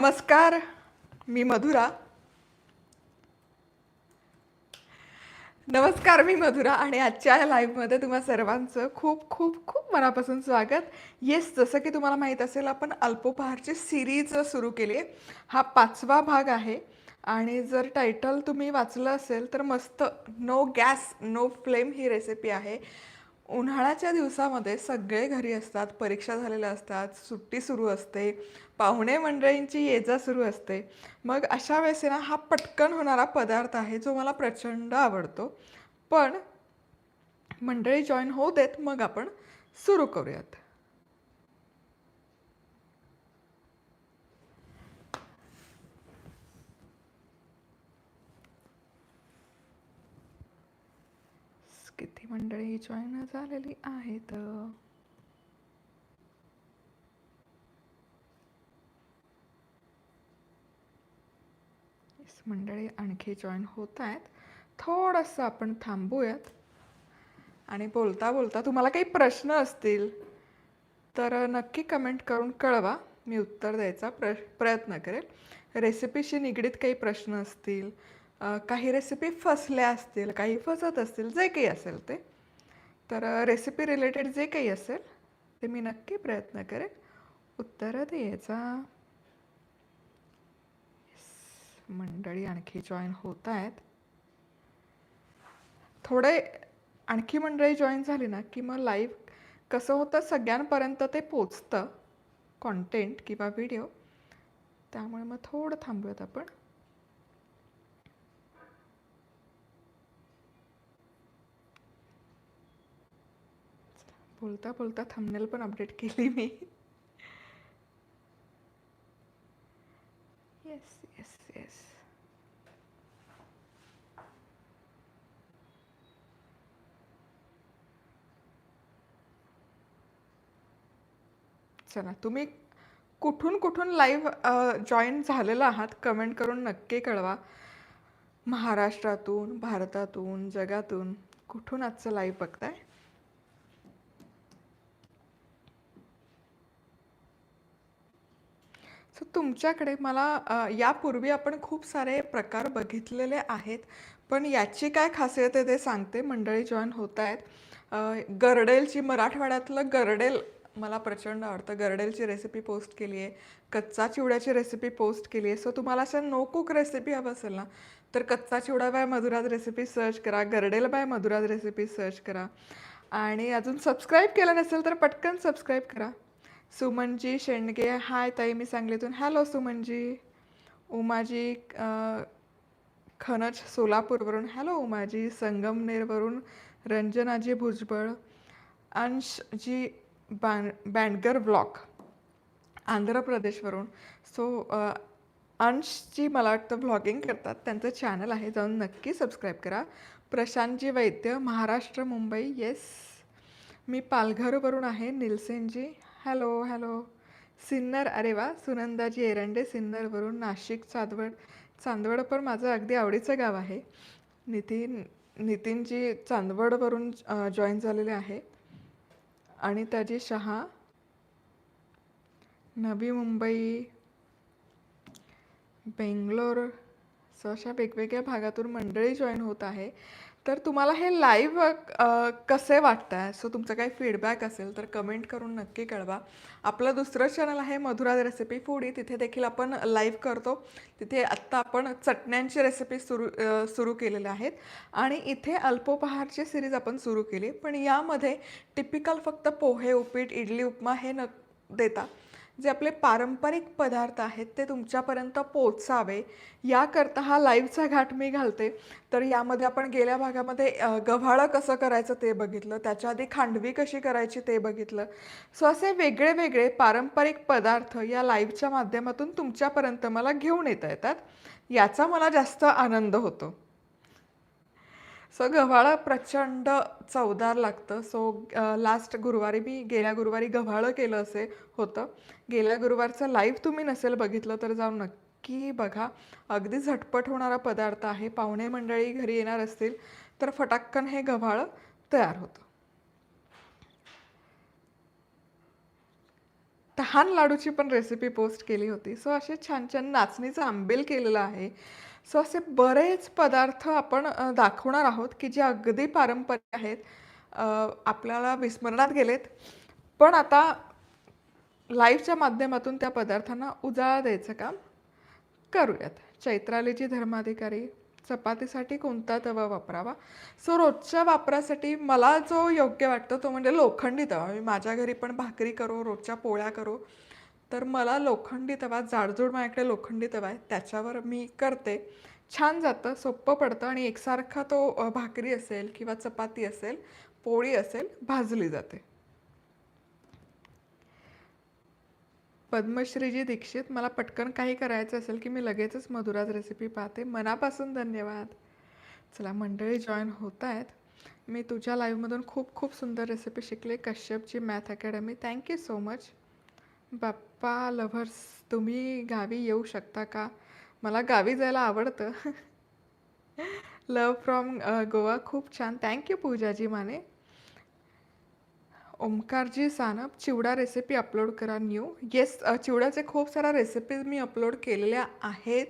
नमस्कार मी मधुरा. नमस्कार मी मधुरा आणि आजच्या या लाईव्हमध्ये तुम्हा सर्वांचं खूप खूप खूप मनापासून स्वागत. येस जसं की तुम्हाला माहीत असेल आपण अल्पोपहारची सिरीज सुरू केली आहे. हा पाचवा भाग आहे. आणि जर टायटल तुम्ही वाचलं असेल तर मस्त नो गॅस नो फ्लेम ही रेसिपी आहे. उन्हाळ्याच्या दिवसामध्ये सगळे घरी असतात परीक्षा झालेल्या असतात सुट्टी सुरू असते पाहुणे मंडळींची ये जा सुरू असते. मग अशा वेळेस ना हा पटकन होणारा पदार्थ आहे जो मला प्रचंड आवडतो. पण मंडळी जॉईन होऊ देत मग आपण सुरू करूयात. किती मंडळी जॉईन झालेली आहेत? मंडळी आणखी जॉईन होत आहेत. थोडंसं आपण थांबूयात. आणि बोलता बोलता तुम्हाला काही प्रश्न असतील तर नक्की कमेंट करून कळवा. मी उत्तर द्यायचा प्र प्रयत्न करेल. रेसिपीशी निगडीत काही प्रश्न असतील काही रेसिपी फसल्या असतील काही फसत असतील जे काही असेल ते. तर रेसिपी रिलेटेड जे काही असेल ते मी नक्की प्रयत्न करेन. उत्तरं द्यायचा. मंडळी आणखी जॉईन होत आहेत. थोडे आणखी मंडळी जॉईन झाली ना की मग लाईव्ह कसं होतं सगळ्यांपर्यंत ते पोचतं कॉन्टेंट किंवा व्हिडिओ त्यामुळे मग थोडं थांबूयात आपण. बोलता बोलता थंबनेल पण अपडेट केली मी. येस येस येस चला तुम्ही कुठून कुठून लाईव्ह जॉईन झालेला आहात कमेंट करून नक्की कळवा. महाराष्ट्रातून भारतातून जगातून कुठून आजचं लाईव्ह बघताय? सो तुमच्याकडे मला यापूर्वी आपण खूप सारे प्रकार बघितलेले आहेत. पण याची काय खासियत आहे ते सांगते. मंडळी जॉईन होत आहेत. गरडेलची मराठवाड्यातलं गरडेल मला प्रचंड आवडतं. गरडेलची रेसिपी पोस्ट केली आहे. कच्चा चिवड्याची रेसिपी पोस्ट केली आहे. सो तुम्हाला अशा नो कुक रेसिपी हवं असेल ना तर कच्चा chivda by Madhura's recipe search करा. गरडेल बाय मधुराज रेसिपी सर्च करा. आणि अजून सबस्क्राईब केलं नसेल तर पटकन सबस्क्राईब करा. सुमनजी शेंडगे हाय ताई मी सांगलीतून. हॅलो सुमनजी. उमाजी खनज सोलापूरवरून. हॅलो उमाजी. संगमनेरवरून रंजनाजी भुजबळ. अंशजी बॅन बँडगर ब्लॉक आंध्र प्रदेशवरून सो अंशजी मला वाटतं व्लॉगिंग करतात. त्यांचं चॅनल आहे. जाऊन नक्की सबस्क्राईब करा. प्रशांतजी वैद्य महाराष्ट्र मुंबई. येस मी पालघरवरून आहे निलसेनजी. Hello hello. सिन्नर अरे वा सुनंदाजी एरंडे सिन्नरवरून नाशिक चांदवड चांदवड पण माझं अगदी आवडीचं गाव आहे. नितीन नितीनजी चांदवडवरून जॉईन झालेले आहे. आणि त्याची शहा नवी मुंबई बेंगलोर अशा वेगवेगळ्या भागातून मंडळी जॉईन होत आहे. तर तुम्हाला हे लाईव्ह कसे वाटत आहे सो तुमचं काही फीडबॅक असेल तर कमेंट करून नक्की कळवा. आपलं दुसरं चॅनल आहे मधुरा रेसिपी फूडी तिथे देखील आपण लाईव्ह करतो. तिथे आत्ता आपण चटण्यांची रेसिपी सुरू सुरू केलेल्या आहेत. आणि इथे अल्पोपहारची सिरीज आपण सुरू केली. पण यामध्ये टिपिकल फक्त पोहे उपीट इडली उपमा हे न देता जे आपले पारंपरिक पदार्थ आहेत ते तुमच्यापर्यंत पोचावे याकरता हा लाईव्हचा घाट मी घालते. तर यामध्ये आपण गेल्या भागामध्ये गव्हाळं कसं करायचं ते बघितलं. त्याच्या आधी खांडवी कशी करायची ते बघितलं. सो असे वेगळे वेगळे पारंपरिक पदार्थ या लाईव्हच्या माध्यमातून तुमच्यापर्यंत मला घेऊन येता येतात. याचा मला जास्त आनंद होतो. सो गव्हाळं प्रचंड चवदार लागतं. सो लास्ट गुरुवारी मी गेल्या गुरुवारी गव्हाळं केलं असे होतं. गेल्या गुरुवारचं लाईव्ह तुम्ही नसेल बघितलं तर जाऊन नक्की बघा. अगदी झटपट होणारा पदार्थ आहे. पाहुणे मंडळी घरी येणार असतील तर फटाक्कन हे गव्हाळं तयार होतं. तहान लाडूची पण रेसिपी पोस्ट केली होती. सो असे छान छान नाचणीचं आंबेल केलेलं आहे. सो असे बरेच पदार्थ आपण दाखवणार आहोत की जे अगदी पारंपरिक आहेत. आपल्याला विस्मरणात गेलेत. पण आता लाईव्हच्या माध्यमातून त्या पदार्थांना उजाळा द्यायचं काम करूयात. चैत्रालीची धर्माधिकारी चपातीसाठी कोणता तवा वापरावा? सो रोजच्या वापरासाठी मला जो योग्य वाटतो तो म्हणजे लोखंडी तवा. मी माझ्या घरी पण भाकरी करो रोजच्या पोळ्या करो. तर मला लोखंडी तवा जाडजूड माझ्याकडे लोखंडी तवा आहे त्याच्यावर मी करते. छान जातं सोपं पडतं आणि एकसारखा तो भाकरी असेल किंवा चपाती असेल पोळी असेल भाजली जाते. पद्मश्रीजी दीक्षित मला पटकन काही करायचं असेल की मी लगेचच मधुराज रेसिपी पाहते. मनापासून धन्यवाद. चला मंडळी जॉईन होत आहेत. मी तुझ्या लाईव्हमधून खूप खूप सुंदर रेसिपी शिकले. कश्यपची math academy thank you so much Bappa lovers तुम्ही गावी येऊ शकता का? मला गावी जायला आवडतं. लव फ्रॉम गोवा खूप छान. Thank you Poojaji Mane. Omkarji Sanap chivda recipe upload करा न्यू येस चिवड्याचे खूप साऱ्या रेसिपीज मी अपलोड केलेल्या आहेत.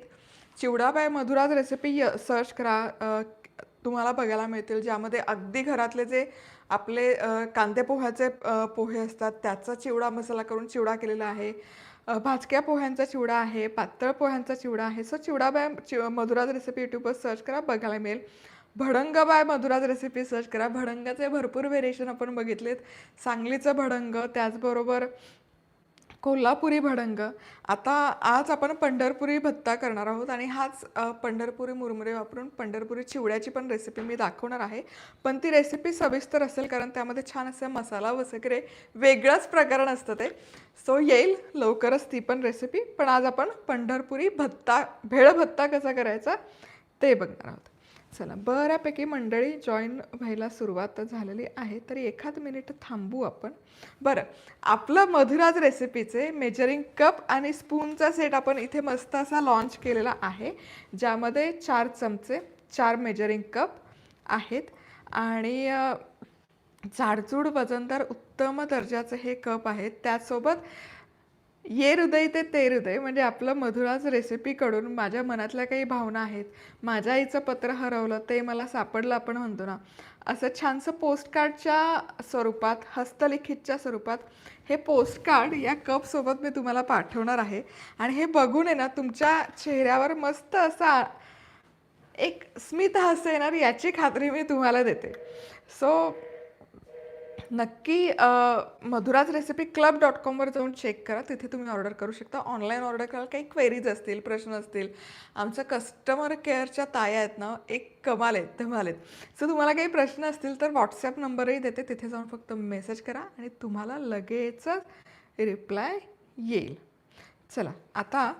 चिवडा बाय मधुराज रेसिपी य सर्च करा. तुम्हाला बघायला मिळतील ज्यामध्ये अगदी घरातले जे आपले कांदे पोह्याचे पोहे असतात त्याचा चिवडा मसाला करून चिवडा केलेला आहे. भाजक्या पोह्यांचा चिवडा आहे पातळ पोह्यांचा चिवडा आहे. सो चिवडा बाय चि मधुराज रेसिपी यूट्यूबवर सर्च करा बघायला मिळेल. भडंग बाय मधुराज रेसिपी सर्च करा. भडंगाचे भरपूर व्हेरिएशन आपण बघितलेत. सांगलीचं भडंग त्याचबरोबर कोल्हापुरी भडंग. आता आज आपण पंढरपुरी भत्ता करणार आहोत आणि हाच पंढरपुरी मुरमुरे वापरून पंढरपुरी चिवड्याची पण रेसिपी मी दाखवणार आहे. पण ती रेसिपी सविस्तर असेल कारण त्यामध्ये छान असा मसाला वगैरे वेगळंच प्रकरण असतं ते. सो येईल लवकरच ती पण रेसिपी पण आज आपण पंढरपुरी भत्ता भेळ भत्ता कसा करायचा ते बघणार आहोत. चला बऱ्यापैकी मंडळी जॉईन व्हायला सुरुवात झालेली आहे. तरी एखाद मिनिट थांबू आपण. बरं आपलं मधुराज रेसिपीचे मेजरिंग कप आणि स्पूनचा सेट आपण इथे मस्त असा लॉन्च केलेला आहे ज्यामध्ये चार चमचे चार मेजरिंग कप आहेत. आणि जाडजूड वजनदार उत्तम दर्जाचे हे कप आहेत त्याचसोबत ये हृदय ते ते हृदय म्हणजे आपलं मधुराज रेसिपीकडून माझ्या मनातल्या काही भावना आहेत. माझ्या आईचं पत्र हरवलं ते मला सापडलं आपण म्हणतो ना. असं छानसं पोस्टकार्डच्या स्वरूपात हस्तलिखितच्या स्वरूपात हे पोस्टकार्ड या कपसोबत मी तुम्हाला पाठवणार आहे. आणि हे बघून आहे ना तुमच्या चेहऱ्यावर मस्त असा एक स्मित हास्य येणार याची खात्री मी तुम्हाला देते. सो नक्की मधुराज रेसिपी क्लब डॉट कॉमवर जाऊन चेक करा. तिथे तुम्ही ऑर्डर करू शकता. ऑनलाईन ऑर्डर कराल काही क्वेरीज असतील प्रश्न असतील. आमच्या कस्टमर केअरच्या ताया आहेत ना एक कमाल आहेत धमाल आहेत. सो तुम्हाला काही प्रश्न असतील तर व्हॉट्सॲप नंबरही देते. तिथे जाऊन फक्त मेसेज करा आणि तुम्हाला लगेचच रिप्लाय येईल. चला आता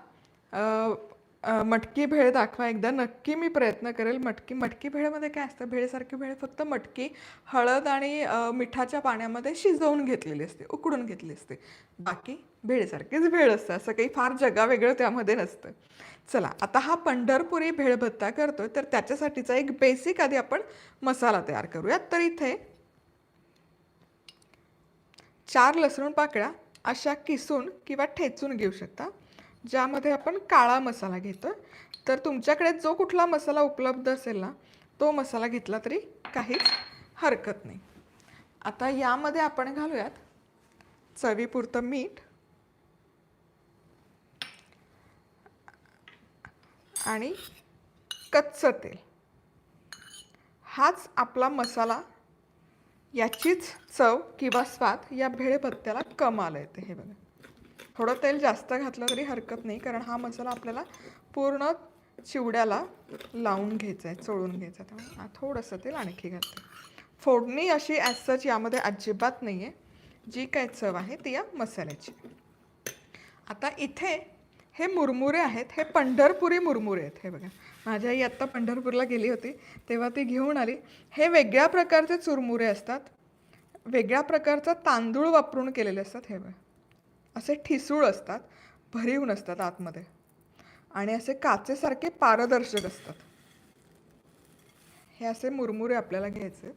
मटकी भेळ दाखवा एकदा. नक्की मी प्रयत्न करेल. मटकी मटकी भेळमध्ये काय असतं? भेळसारखी भेळ फक्त मटकी हळद आणि मिठाच्या पाण्यामध्ये शिजवून घेतलेली असते उकडून घेतली असते. बाकी भेळसारखीच भेळ असतं. असं काही फार जगावेगळं त्यामध्ये नसतं. चला आता हा पंढरपुरी भेळ भत्ता करतोय तर त्याच्यासाठीचा एक बेसिक आधी आपण मसाला तयार करूयात. तर इथे चार लसूण पाकळ्या अशा किसून किंवा ठेचून घेऊ शकता. ज्यामध्ये आपण काळा मसाला घेतो तर तुमच्याकडे जो कुठला मसाला उपलब्ध असेल ना तो मसाला घेतला तरी काहीच हरकत नाही. आता यामध्ये आपण घालूयात चवीपुरतं मीठ. आणि कच्चं तेल. हाच आपला मसाला. याचीच चव किंवा स्वाद या भेळभत्त्याला कमाल येते हे बघा. थोडं तेल जास्त घातलं तरी हरकत नाही कारण हा मसाला आपल्याला पूर्ण चिवड्याला लावून घ्यायचा आहे चोळून घ्यायचा आहे. त्यामुळे थोडंसं तेल आणखी घालते. फोडणी अशी ॲज सच यामध्ये अजिबात नाही आहे जी काय चव आहे ती या मसाल्याची. आता इथे हे मुरमुरे आहेत हे पंढरपुरी मुरमुरे आहेत. हे बघा माझी आई आत्ता पंढरपूरला गेली होती तेव्हा ती घेऊन आली. हे वेगळ्या प्रकारचे चुरमुरे असतात. वेगळ्या प्रकारचा तांदूळ वापरून केलेले असतात हे बघा. असे ठिसूळ असतात भरीव नसतात आतमध्ये. आणि असे काचेसारखे पारदर्शक असतात. हे असे मुरमुरे आपल्याला घ्यायचे.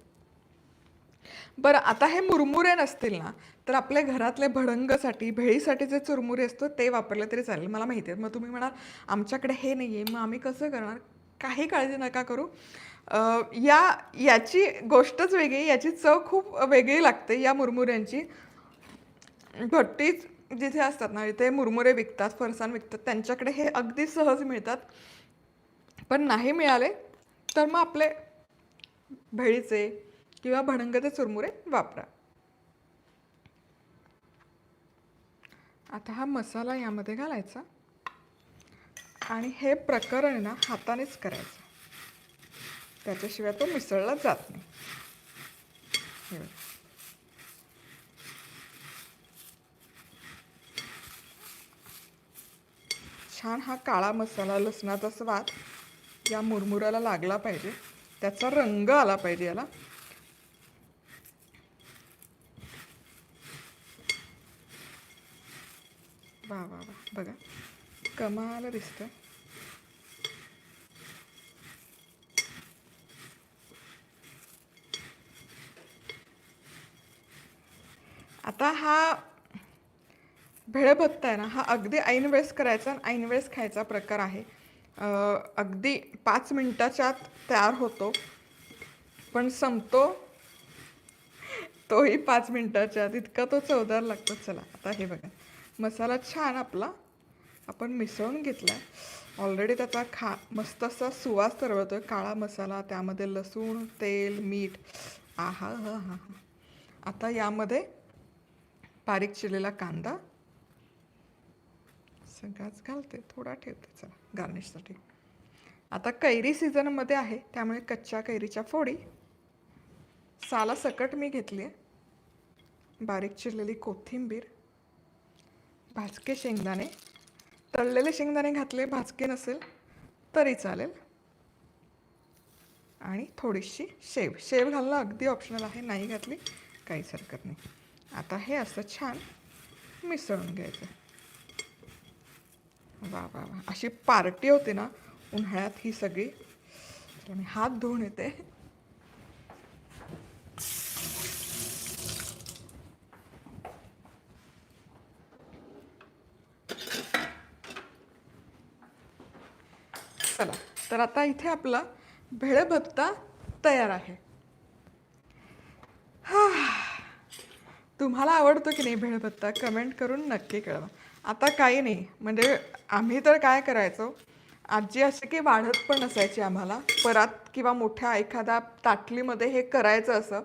बरं आता हे मुरमुरे नसतील ना तर आपल्या घरातले भडंगसाठी भेळीसाठी जे चुरमुरे असतो ते वापरले तरी चालेल. मला माहिती आहे. मग तुम्ही म्हणाल आमच्याकडे हे नाही आहे मग आम्ही कसं करणार? काही काळजी नका करू. या याची गोष्टच वेगळी याची चव खूप वेगळी लागते या मुरमुऱ्यांची. भट्टीच जिथे असतात ना इथे मुरमुरे विकतात फरसाण विकतात त्यांच्याकडे हे अगदी सहज मिळतात. पण नाही मिळाले तर मग आपले भेळीचे किंवा भणंगचे चुरमुरे वापरा. आता हा मसाला यामध्ये घालायचा आणि हे प्रकरण ना हातानेच करायचं. त्याच्याशिवाय तो मिसळला जात नाही हे बघा. छान हा काळा मसाला लसणाचा स्वाद या मुरमुऱ्याला लागला पाहिजे. त्याचा रंग आला पाहिजे याला. वा वा वा. बघा. कमाल दिसतं आता हा भेळभत्ता आहे ना हा अगदी ऐन वेळेस करायचा आणि ऐन वेळेस खायचा प्रकार आहे. अगदी पाच मिनटाच्या आत तयार होतो. पण संपतो. तोही पाच मिनटाच्या आत इतका तो चवदार लागतो. चला आता हे बघा. मसाला छान आपला. आपण मिसळून घेतला ऑलरेडी त्याचा खा मस्त असा सुवास तरवळतोय काळा मसाला त्यामध्ये लसूण तेल मीठ. आहा हा हा हा. आता यामध्ये बारीक चिरलेला कांदा. गाज घालते. थोडा ठेवते चला गार्निशसाठी आता कैरी सीझनमध्ये आहे त्यामुळे कच्च्या कैरीच्या फोडी. साला सकट मी घेतली आहे बारीक चिरलेली कोथिंबीर भाजके शेंगदाणे. तळलेले शेंगदाणे घातले भाजके नसेल तरी चालेल. आणि थोडीशी शेव. शेव घालणं अगदी ऑप्शनल आहे नाही घातली काहीच हरकत नाही. आता हे असं छान मिसळून घ्यायचं. वा वा वा. अशी पार्टी होते ना उन्हाळ्यात ही सगळी. तर मी हात धुवून येते. चला तर आता इथे आपला भेळभत्ता तयार आहे. तुम्हाला आवडतो की नाही भेळभत्ता? कमेंट करून नक्की कळवा. आता काही नाही. म्हणजे आम्ही तर काय करायचो? आजी अशी की वाढत पण असायची आम्हाला. परात किंवा मोठ्या एखाद्या ताटलीमध्ये हे करायचं असं.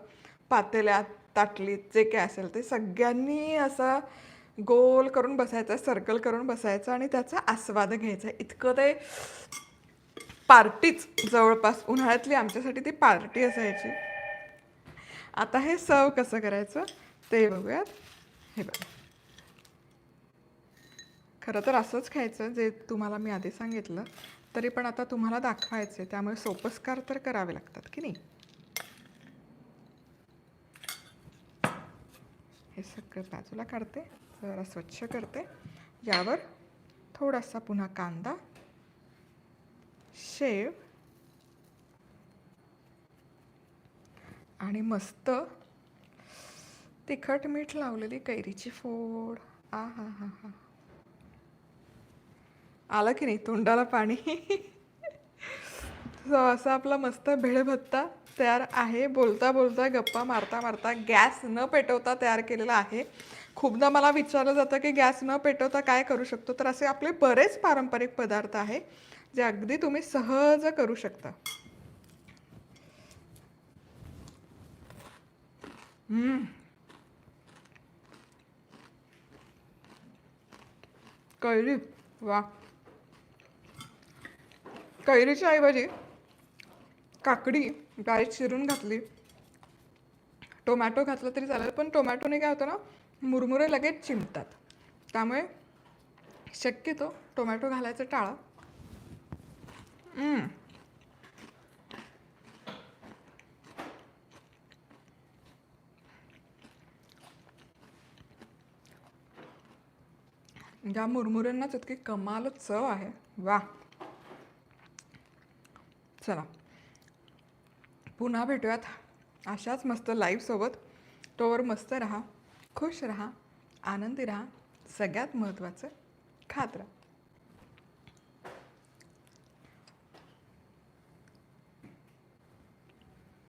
पातेल्यात ताटलीत जे काय असेल ते सगळ्यांनी असं गोल करून बसायचं सर्कल करून बसायचं आणि त्याचा आस्वाद घ्यायचा. इतकं ते पार्टीच जवळपास. उन्हाळ्यातली आमच्यासाठी ती पार्टी असायची. आता हे सर्व कसं करायचं? ते बघूयात. हे बघा. खरं तर असंच खायचं जे तुम्हाला मी आधी सांगितलं तरी पण आता तुम्हाला दाखवायचं आहे त्यामुळे सोपस्कार तर करावे लागतात की नाही? हे सगळं बाजूला काढते जरा स्वच्छ करते. यावर थोडासा पुन्हा कांदा शेव आणि मस्त तिखट मीठ लावलेली कैरीची फोड. आ हा हा हा. आलं की नाही तोंडाला पाणी. सो असा आपला मस्त भेळभत्ता तयार आहे. बोलता बोलता गप्पा मारता मारता गॅस न पेटवता तयार केलेला आहे. खूपदा मला विचारलं जातं की गॅस न पेटवता काय करू शकतो? तर असे आपले बरेच पारंपरिक पदार्थ आहे जे अगदी तुम्ही सहज करू शकता. हम्म. कैरी वा कैरीच्या ऐवजी काकडी बारीक चिरून घातली. टोमॅटो घातलं तरी चालेल पण टोमॅटोने काय होतं ना मुरमुरे लगेच चिमतात. त्यामुळे शक्यतो टोमॅटो घालायचं टाळा. या मुरमुऱ्यांनाच इतकी कमाल चव आहे. वा चला. पुन्हा भेटूयात. अशाच मस्त लाईव्हसोबत तोवर मस्त राहा खुश राहा आनंदी राहा. सगळ्यात महत्त्वाचं खात राहा.